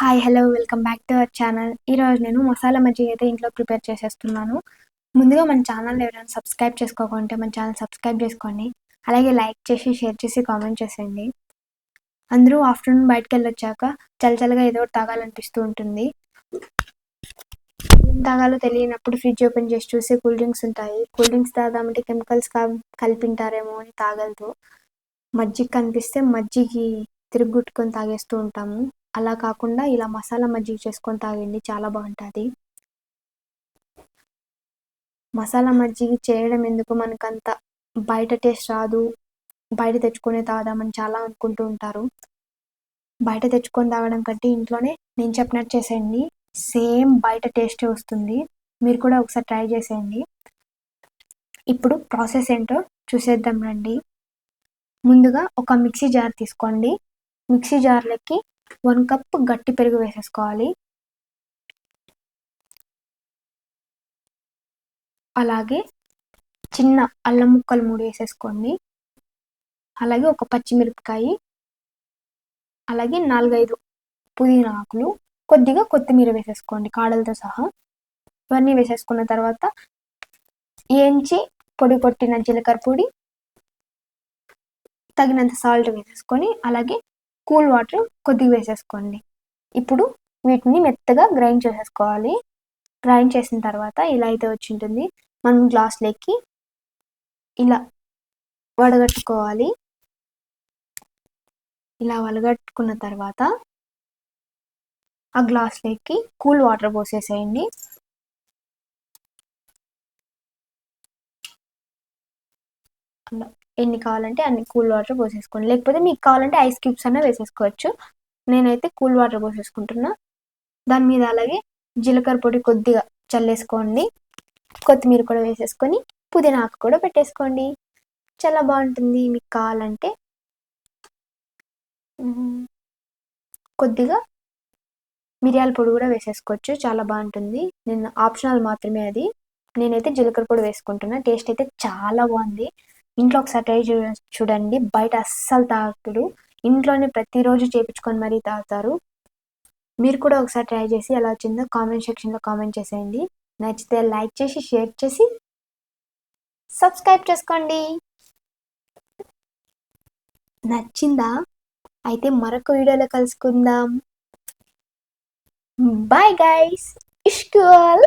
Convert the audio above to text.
Hi hello welcome back to our channel ఈరోజు నేను మసాలా మజ్జిగ అయితే ఇంట్లో ప్రిపేర్ చేసేస్తున్నాను. ముందుగా మన ఛానల్ ఎవరైనా సబ్స్క్రైబ్ చేసుకోకుంటే మన ఛానల్ సబ్స్క్రైబ్ చేసుకోండి. అలాగే లైక్ చేసి షేర్ చేసి కామెంట్ చేసేయండి. అందరూ ఆఫ్టర్నూన్ బయటకు వెళ్ళొచ్చాక చల్లచల్లగా ఏదో ఒకటి తాగాలనిపిస్తూ ఉంటుంది. ఏం తాగాలో తెలియనప్పుడు ఫ్రిడ్జ్ ఓపెన్ చేసి చూసి కూల్ డ్రింక్స్ ఉంటాయి. కూల్ డ్రింక్స్ తాగామంటే కెమికల్స్ కలిపింటారేమో అని తాగలదు మజ్జిగ కనిపిస్తే మజ్జిగి తిరుగుట్టుకొని తాగేస్తూ ఉంటాము. అలా కాకుండా ఇలా మసాలా మజ్జిగ చేసుకొని తాగండి చాలా బాగుంటుంది. మసాలా మజ్జిగ చేయడం ఎందుకు మనకంత బయట టేస్ట్ రాదు. బయట తెచ్చుకొని తాగుదామని చాలా అనుకుంటూ ఉంటారు. బయట తెచ్చుకొని తాగడం కంటే ఇంట్లోనే నేను చెప్పినట్టు చేసేయండి. సేమ్ బయట టేస్టే వస్తుంది. మీరు కూడా ఒకసారి ట్రై చేసేయండి. ఇప్పుడు ప్రాసెస్ ఏంటో చూసేద్దాం రండి. ముందుగా ఒక మిక్సీ జార్ తీసుకోండి. మిక్సీ జార్లకి వన్ కప్ గట్టి పెరుగు వేసేసుకోవాలి. అలాగే చిన్న అల్లం ముక్కలు మూడు వేసేసుకోండి. అలాగే ఒక పచ్చిమిరపకాయ అలాగే నాలుగైదు పుదీనా ఆకులు కొద్దిగా కొత్తిమీర వేసేసుకోండి కాడలతో సహా. ఇవన్నీ వేసేసుకున్న తర్వాత ఏంచి పొడి కొట్టిన జీలకర్ర పొడి తగినంత సాల్ట్ వేసేసుకొని అలాగే కూల్ వాటర్ కొద్దిగా వేసేసుకోండి. ఇప్పుడు వీటిని మెత్తగా గ్రైండ్ చేసేసుకోవాలి. గ్రైండ్ చేసిన తర్వాత ఇలా అయితే వచ్చి ఉంటుంది మనం గ్లాస్లోకి ఇలా వడగట్టుకోవాలి. ఇలా వడగట్టుకున్న తర్వాత ఆ గ్లాస్లోకి కూల్ వాటర్ పోసేసేయండి. అలా ఎన్ని కావాలంటే అన్ని కూల్ వాటర్ పోసేసుకోండి. లేకపోతే మీకు కావాలంటే ఐస్ క్యూబ్స్ అన్న వేసేసుకోవచ్చు. నేనైతే కూల్ వాటర్ పోసేసుకుంటున్నా. దాని మీద అలాగే జీలకర్ర పొడి కొద్దిగా చల్లేసుకోండి. కొత్తిమీర కూడా వేసేసుకొని పుదీనా ఆకు కూడా పెట్టేసుకోండి. చాలా బాగుంటుంది మీకు కావాలంటే. కొద్దిగా మిరియాల పొడి కూడా వేసేసుకోవచ్చు. చాలా బాగుంటుంది. నేను ఆప్షనల్ మాత్రమే అది. నేనైతే జీలకర్ర పొడి వేసుకుంటున్నా. టేస్ట్ అయితే చాలా బాగుంది. ఇంట్లో ఒకసారి ట్రై చూడండి. బయట అస్సలు తాగుతాడు ఇంట్లోనే ప్రతిరోజు చేపించుకొని మరీ తాగుతారు. మీరు కూడా ఒకసారి ట్రై చేసి ఎలా వచ్చిందో కామెంట్ సెక్షన్లో కామెంట్ చేసేయండి. నచ్చితే లైక్ చేసి షేర్ చేసి సబ్స్క్రైబ్ చేసుకోండి. నచ్చిందా? అయితే మరొక వీడియోలో కలుసుకుందాం. Bye guys ఇష్కువల్